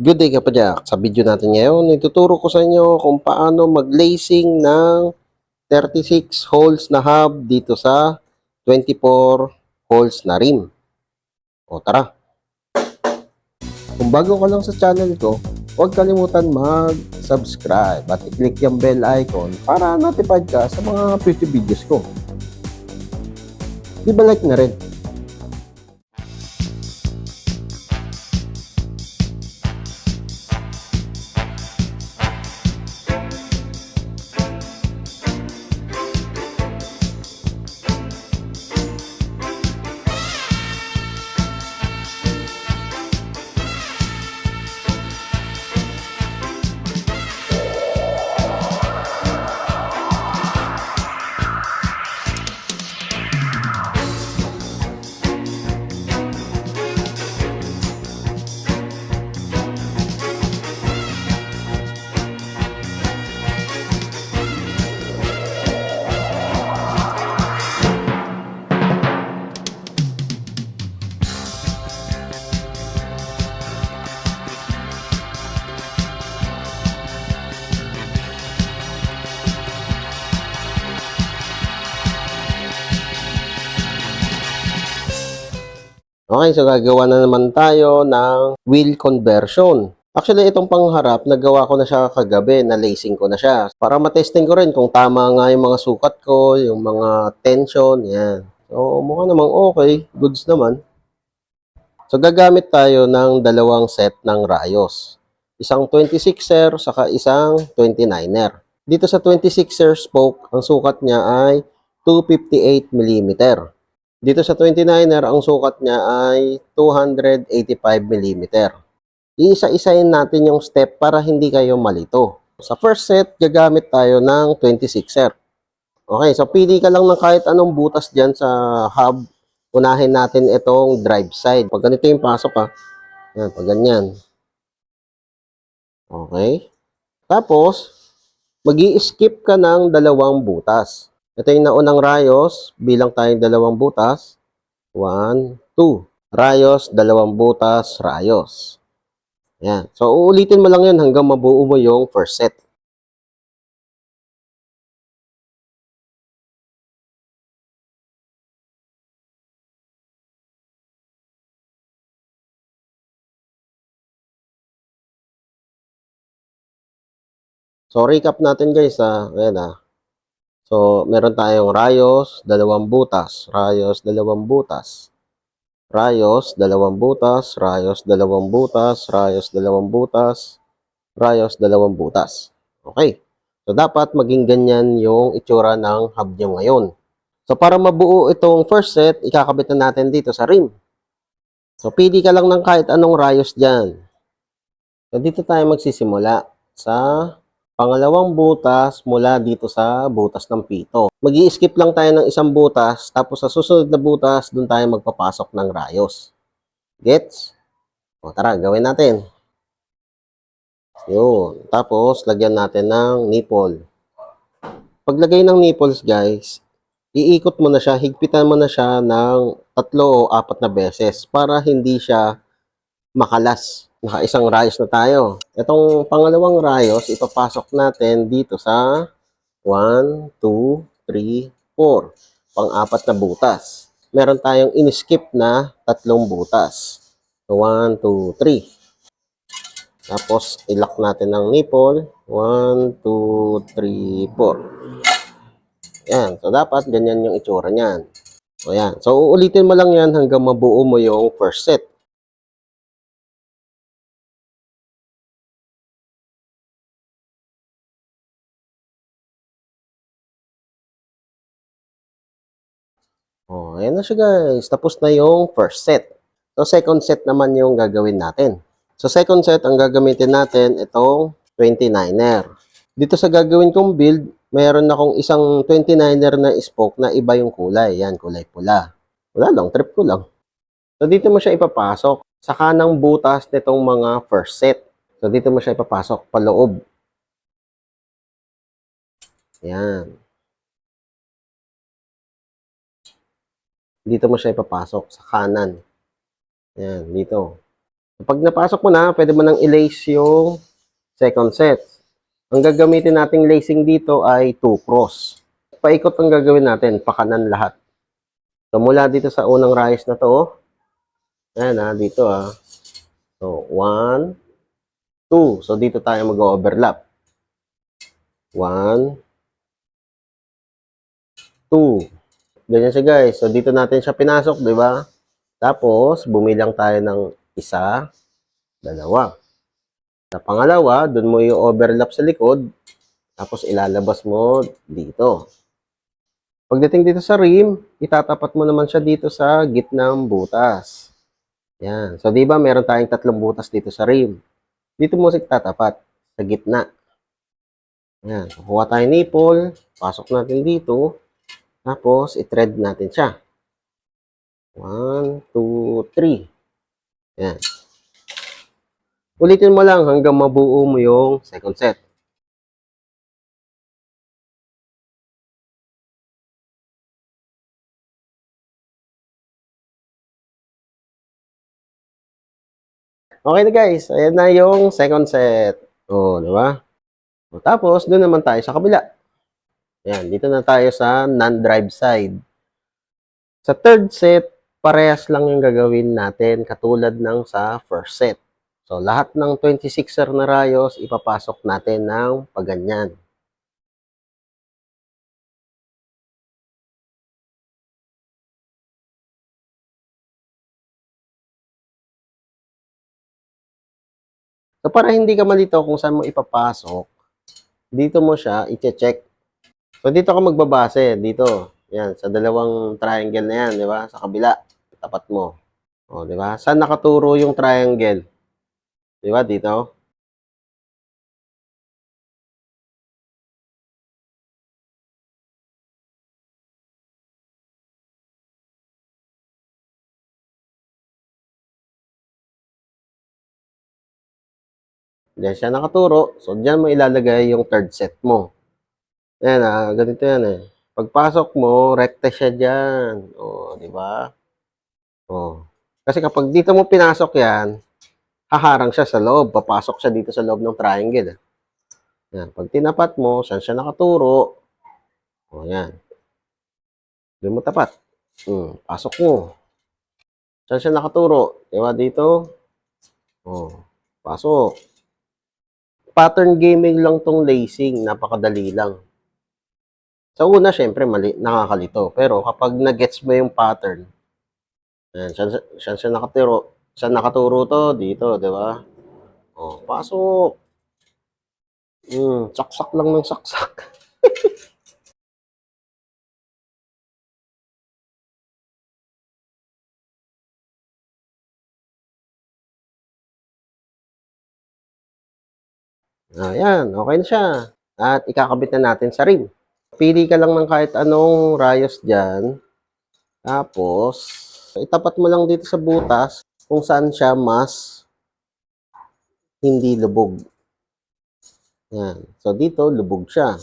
Good day kapadyak. Sa video natin ngayon, ituturo ko sa inyo kung paano mag-lacing ng 36 holes na hub dito sa 24 holes na rim. O tara. Kung bago ka lang sa channel ko, huwag kalimutan mag-subscribe at i-click yung bell icon para notified ka sa mga future videos ko. Di ba like na rin? Okay, so gagawa na naman tayo ng wheel conversion. Actually, itong pangharap, nagawa ko na siya kagabi, na lacing ko na siya. Para matesting ko rin kung tama nga yung mga sukat ko, yung mga tension, yan. So, mukha namang okay, goods naman. So, gagamit tayo ng dalawang set ng rayos. Isang 26er, saka isang 29er. Dito sa 26er spoke, ang sukat niya ay 258 mm. Dito sa 29er, ang sukat niya ay 285 mm. Iisa-isayin natin yung step para hindi kayo malito. Sa first set, gagamit tayo ng 26er. Okay, so pili ka lang ng kahit anong butas dyan sa hub. Unahin natin itong drive side. Pag ganito yung pasok ha. Yan, pag ganyan. Okay. Tapos, mag skip ka ng dalawang butas. Ito yung naunang rayos, bilang tayong dalawang butas. One, two. Rayos, dalawang butas, rayos. Yan. So, uulitin mo lang yan hanggang mabuo mo yung first set. So, recap natin guys ha. Ayan ha. So, meron tayong rayos, dalawang butas, rayos, dalawang butas, rayos, dalawang butas, rayos, dalawang butas, rayos, dalawang butas, rayos, dalawang butas. Okay. So, dapat maging ganyan yung itsura ng hub nyo ngayon. So, para mabuo itong first set, ikakabit na natin dito sa rim. So, pili ka lang ng kahit anong rayos dyan. So, dito tayo magsisimula sa Pangalawang butas mula dito sa butas ng pito. mag skip lang tayo ng isang butas, tapos sa susunod na butas, doon tayo magpapasok ng rayos. Gets? O tara, gawin natin. Yun. Tapos, lagyan natin ng nipple. Paglagay ng nipples, guys, iikot mo na siya, higpitan mo na siya ng tatlo o apat na beses para hindi siya makalas naka-isang rayos na tayo. Itong pangalawang rayos, ipapasok natin dito sa 1, 2, 3, 4. Pang-apat na butas. Meron tayong in-skip na tatlong butas. 1, 2, 3. Tapos, ilock natin ng nipple. 1, 2, 3, 4. Yan. So, dapat ganyan yung itsura niyan. So, yan. So, uulitin mo lang yan hanggang mabuo mo yung first set. Oh, ayan na siya guys. Tapos na yung first set. So, second set naman yung gagawin natin. So, second set, ang gagamitin natin, itong 29er. Dito sa gagawin kong build, mayroon akong isang 29er na spoke na iba yung kulay. Yan, kulay pula. Wala lang, trip ko lang. So, dito mo siya ipapasok sa kanang butas nitong mga first set. So, dito mo siya ipapasok paloob. Yan. Dito mo siya ipapasok sa kanan. Yan, dito. Pag napasok mo na, pwede mo nang i-lace yung second set. Ang gagamitin nating lacing dito ay 2 cross. Paikot ang gagawin natin, pakanan lahat. So, mula dito sa unang rayos na to, ayan ah, dito ah. So, 1, 2. So, dito tayo mag-overlap. 1, 2. Ganyan siya guys. So, dito natin siya pinasok, di ba? Tapos, bumilang tayo ng isa, dalawa. Sa pangalawa, dun mo yung overlap sa likod, tapos ilalabas mo dito. Pagdating dito sa rim, itatapat mo naman siya dito sa gitnang butas. Yan. So, di ba meron tayong tatlong butas dito sa rim. Dito mo siya tatapat sa gitna. Yan. Kukuha tayo nipple, pasok natin dito, tapos i-thread natin siya. 1, 2, 3. Yan. Ulitin mo lang hanggang mabuo mo yung second set. Okay na guys, ayan na yung second set. O, di ba? O, tapos, doon naman tayo sa kabila. Ayan, dito na tayo sa non-drive side. Sa third set, parehas lang yung gagawin natin katulad ng sa first set. So, lahat ng 26er na rayos, ipapasok natin ng paganyan. So, para hindi ka malito kung saan mo ipapasok, dito mo siya i-check. So, dito ka magbabase. Dito. Yan, sa dalawang triangle na yan, di ba? Sa kabila. Tapat mo. O, di ba? Saan nakaturo yung triangle? Di ba? Dito. Diyan siya nakaturo. So, diyan mo ilalagay yung third set mo. Ayan ah, ganito yan eh. Pagpasok mo, rekta siya dyan. O, di ba? O. Kasi kapag dito mo pinasok yan, haharang siya sa loob. Papasok siya dito sa loob ng triangle. eh. Yan. Pag tinapat mo, saan siya nakaturo? O, yan. Doon mo tapat. Hmm, pasok mo. Saan siya nakaturo? Di ba dito? O, pasok. Pattern gaming lang tong lacing. Napakadali lang. Sa una, syempre, mali, nakakalito. Pero kapag na-gets mo yung pattern, yan, saan, saan siya nakaturo? Saan nakaturo to? Dito, di ba? O, pasok. Hmm, saksak lang ng saksak. Ayan, okay na siya. At ikakabit na natin sa rim. Pili ka lang ng kahit anong rayos dyan. Tapos, itapat mo lang dito sa butas kung saan siya mas hindi lubog. Yan. So, dito, lubog siya.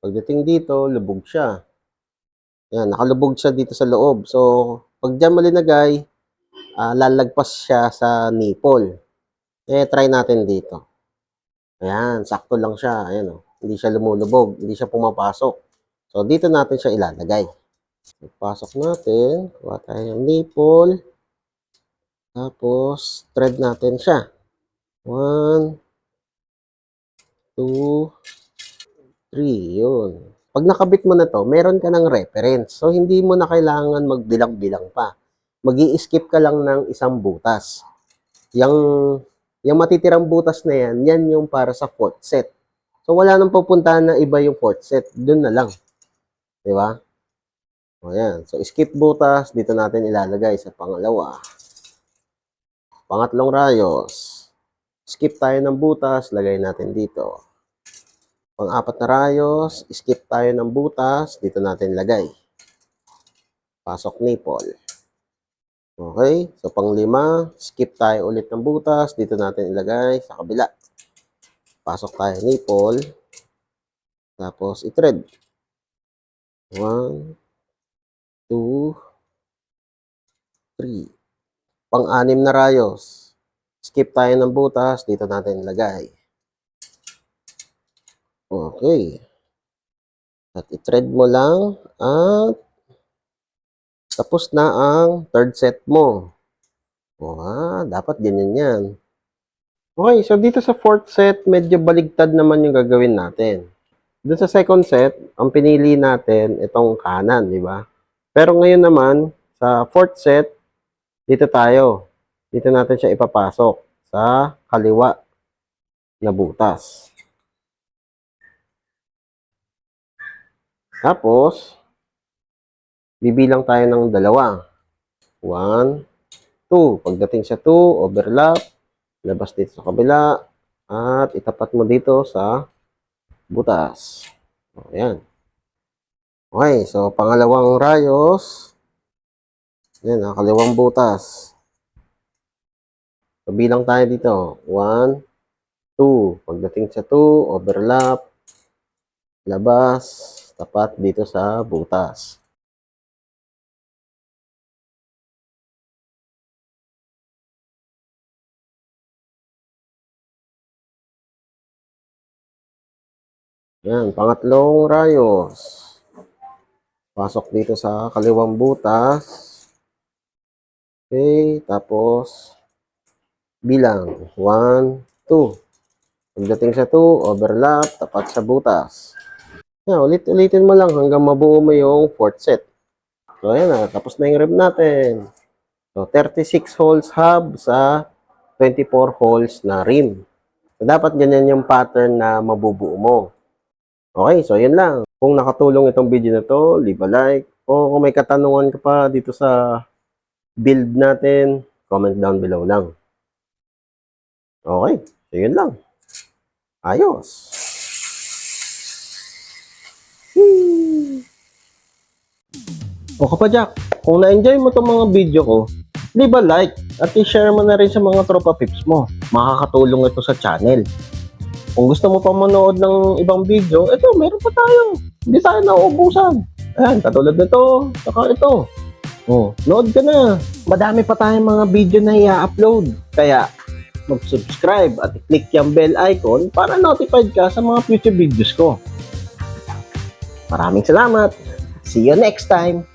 Pagdating dito, lubog siya. Yan, nakalubog siya dito sa loob. So, pag dyan mo linagay, ah, lalagpas siya sa nipple. Eh, try natin dito. Ayan, sakto lang siya. Ayan, oh. Hindi siya lumulubog. Hindi siya pumapasok. So, dito natin siya ilalagay. Pasok natin. Kuha tayo ng nipple. Tapos, thread natin siya. One, two, three. Yun. Pag nakabit mo na to, meron ka ng reference. So, hindi mo na kailangan magbilang-bilang pa. mag skip ka lang ng isang butas. Yung, yung matitirang butas na yan, yan yung para sa fourth set. So, wala nang pupuntahan na iba yung fourth set. Doon na lang. Di ba? O, yan. So, skip butas. Dito natin ilalagay sa pangalawa. Pangatlong rayos. Skip tayo ng butas. Lagay natin dito. Pang-apat na rayos. Skip tayo ng butas. Dito natin lagay. Pasok nipple. Okay. So, pang-lima. Skip tayo ulit ng butas. Dito natin ilagay sa kabila. Pasok tayo nipple. Tapos, i-thread. One, two, three. Pang-anim na rayos. skip tayo ng butas, dito natin ilagay. Okay. At i-thread mo lang at tapos na ang third set mo. Wow, dapat ganyan yan. Okay, so dito sa fourth set, medyo baligtad naman yung gagawin natin. Doon sa second set, ang pinili natin itong kanan, di ba? Pero ngayon naman, sa fourth set, dito tayo. Dito natin siya ipapasok sa kaliwa na butas. Tapos, bibilang tayo ng dalawa. One, two. Pagdating sa two, overlap, labas dito sa kabila, at itapat mo dito sa butas. O, Ayan. Okay, so pangalawang rayos. Yan, ah, kaliwang butas. So, bilang tayo dito. One, two. Pagdating sa two, overlap, labas, tapat dito sa butas. Yan, pangatlong rayos. Pasok dito sa kaliwang butas. Okay, tapos bilang 1, 2. Pagdating sa 2, overlap, tapat sa butas. Yan, ulit-ulitin mo lang hanggang mabuo mo yung fourth set. So, ayan na, tapos na yung rib natin. So, 36 holes hub sa 24 holes na rim. So, dapat ganyan yung pattern na mabubuo mo. Okay, so yun lang. Kung nakatulong itong video na to, leave a like. O kung may katanungan ka pa dito sa build natin, comment down below lang. Okay, so yun lang. Ayos. O kapadyak, kung na-enjoy mo itong mga video ko, leave a like at i-share mo na rin sa mga tropa pips mo. Makakatulong ito sa channel. Kung gusto mo pa manood ng ibang video, ito, meron pa tayo. Hindi tayo nauubusan. Ayan, katulad nito, saka ito. Oh, load ka na. Madami pa tayong mga video na i-upload. Kaya, mag-subscribe at i-click yung bell icon para notified ka sa mga future videos ko. Maraming salamat. See you next time.